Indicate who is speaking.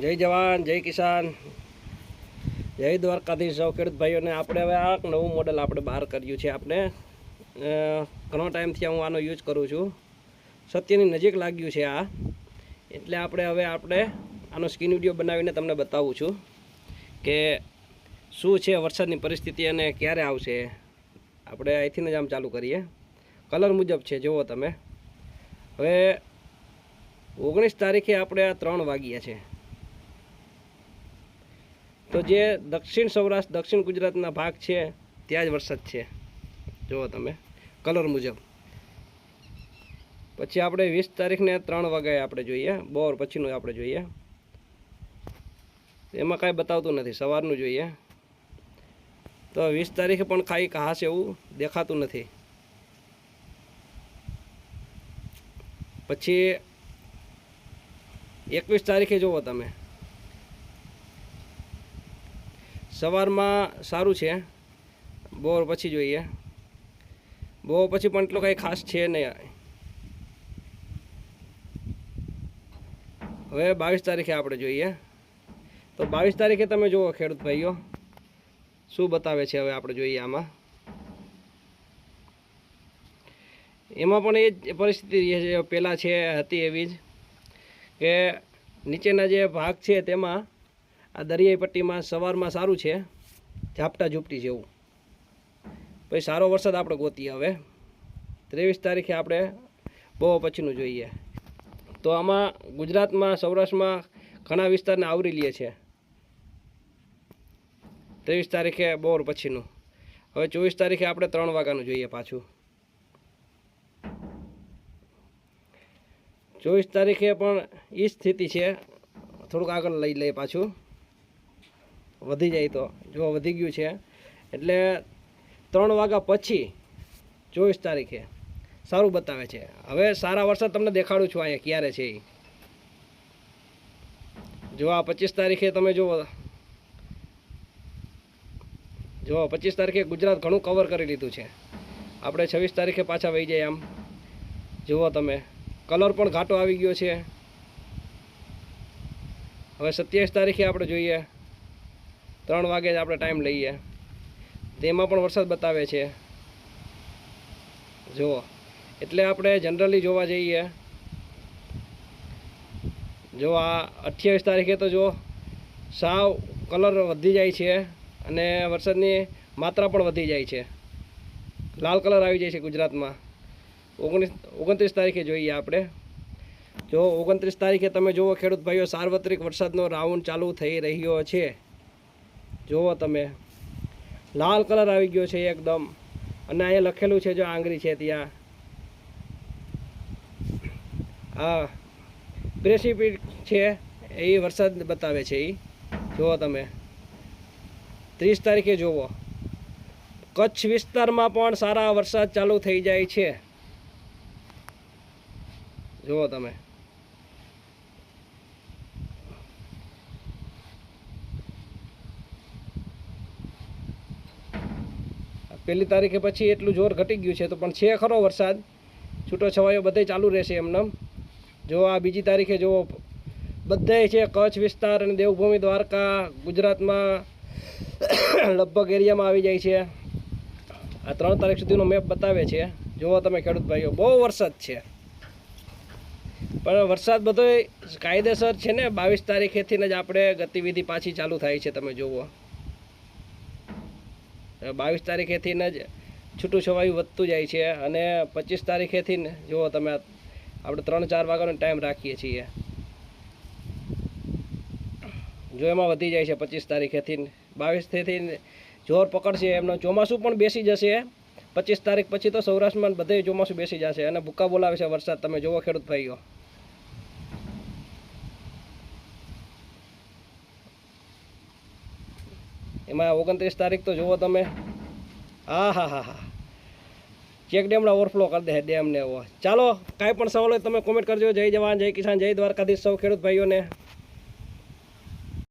Speaker 1: જય જવાન, જય કિસાન. જય દ્વારકાધીશ સૌ ખેડૂત ભાઈઓને. આપણે હવે આ નવું મોડલ આપણે બહાર કર્યું છે આપણે. ઘણો ટાઈમથી હું આનો યુઝ કરું છું. સત્યની નજીક લાગ્યું છે આ. એટલે આપણે હવે આપણે આનો સ્કીન વીડિયો બનાવીને તમને બતાવું છું કે શું છે વરસાદની પરિસ્થિતિ અને ક્યારે આવશે. આપણે અહીંથી જ આમ ચાલુ કરીએ. કલર મુજબ છે, જુઓ તમે. હવે ઓગણીસ તારીખે આપણે આ ત્રણ વાગ્યા છે. તો જે દક્ષિણ સૌરાષ્ટ્ર, દક્ષિણ ગુજરાતના ભાગ છે, ત્યાં જ વરસાદ છે. જુઓ તમે, કલર મુજબ. પછી આપણે વીસ તારીખને ત્રણ વાગ્યાએ આપણે જોઈએ, બોર પછીનું આપણે જોઈએ. એમાં કાંઈ બતાવતું નથી, સવારનું જોઈએ. તો વીસ તારીખે પણ ખાઈ ખાસ એવું દેખાતું નથી. પછી એકવીસ તારીખે જુઓ તમે. સવારમાં સારું છે. બોર પછી જોઈએ. બોર પછી પણ એટલો કાંઈ ખાસ છે નહીં. હવે બાવીસ તારીખે આપણે જોઈએ. તો બાવીસ તારીખે તમે જુઓ ખેડૂત ભાઈઓ, શું બતાવે છે હવે આપણે જોઈએ આમાં. એમાં પણ એ જ પરિસ્થિતિ પહેલાં છે, હતી એવી જ કે નીચેના જે ભાગ છે તેમાં આ દરિયાઈ પટ્ટીમાં સવારમાં સારું છે. ઝાપટા ઝૂપટી જેવું. પછી સારો વરસાદ આપણે ગોતીએ હવે. ત્રેવીસ તારીખે આપણે બહુ પછીનું જોઈએ. તો આમાં ગુજરાતમાં, સૌરાષ્ટ્રમાં ઘણા વિસ્તારને આવરી લે છે. ત્રેવીસ તારીખે બોર પછીનું. હવે ચોવીસ તારીખે આપણે ત્રણ વાગ્યાનું જોઈએ પાછું. ચોવીસ તારીખે પણ એ સ્થિતિ છે. થોડુંક આગળ લઈ લઈએ પાછું. વધી જાય તો. જો વધી ગયું છે. એટલે ત્રણ વાગ્યા પછી ચોવીસ તારીખે સારું બતાવે છે. હવે સારા વરસાદ તમને દેખાડું છું અહીંયા ક્યારે છે એ જો આ પચીસ તારીખે તમે જુઓ. જો પચીસ તારીખે ગુજરાત ઘણું કવર કરી લીધું છે. આપણે છવ્વીસ તારીખે પાછા વહી જાય આમ. જુઓ તમે. કલર પણ ઘાટો આવી ગયો છે. હવે સત્યાવીસ તારીખે આપણે જોઈએ. ત્રણ વાગે જ આપણે ટાઈમ લઈએ. તેમાં પણ વરસાદ બતાવે છે. જુઓ. એટલે આપણે જનરલી જોવા જઈએ. જો આ અઠ્યાવીસ તારીખે તો જો સાવ કલર વધી જાય છે અને વરસાદની માત્રા પણ વધી જાય છે. લાલ કલર આવી જાય છે ગુજરાતમાં. ઓગણીસ, ઓગણત્રીસ તારીખે જોઈએ આપણે. જો ઓગણત્રીસ તારીખે તમે જુઓ, ખેડૂત ભાઈઓ, સાર્વત્રિક વરસાદનો રાઉન્ડ ચાલુ થઈ રહ્યો છે. જુઓ તમે. લાલ કલર આવી ગયો છે એકદમ. અને અહીંયા લખેલું છે જો આંગળી છે ત્યાં. હા. પ્રેસિપિટ છે, એ વરસાદ બતાવે છે એ જુઓ તમે. ત્રીસ તારીખે જુઓ કચ્છ વિસ્તારમાં પણ સારા વરસાદ ચાલુ થઈ જાય છે. જુઓ તમે. પહેલી તારીખે પછી એટલું જોર ઘટી ગયું છે તો પણ છે ખરો વરસાદ. છૂટો છવાયો બધે ચાલુ રહેશે એમને જો આ બીજી તારીખે જો બધે છે કચ્છ વિસ્તાર અને દેવભૂમિ દ્વારકા, ગુજરાતમાં લગભગ એરિયામાં આવી જાય છે. આ ત્રણ તારીખ સુધીનો મેપ બતાવે છે. જુઓ તમે ખેડૂત ભાઈઓ, બહુ વરસાદ છે. પણ વરસાદ બધો કાયદેસર છે ને? બાવીસ તારીખેથી જ આપણે ગતિવિધિ પાછી ચાલુ થાય છે, તમે જુઓ. બાવીસ તારીખેથી જ છૂટું છવાયું વધતું જાય છે અને પચીસ તારીખેથી જુઓ તમે આપણે ત્રણ ચાર વાગ્યાનો ટાઈમ રાખીએ છીએ. જો એમાં વધી જાય છે પચીસ તારીખેથી બાવીસથી જોર પકડશે એમનો. ચોમાસું પણ બેસી જશે. પચીસ તારીખ પછી તો સૌરાષ્ટ્રમાં બધે ચોમાસું બેસી જશે અને ભૂકા બોલાવે છે વરસાદ. તમે જુઓ ખેડૂત ભાઈઓ. એમાં ઓગણત્રીસ તારીખ તો જુઓ તમે. હા હા હા હા. ચેક ડેમના ઓવરફ્લો કરી દે ડેમને એવો. ચાલો, કાંઈ પણ સવાલ હોય તમે કોમેન્ટ કરજો. જય જવાન, જય કિસાન, જય દ્વારકાધીશ સૌ ખેડૂત ભાઈઓને.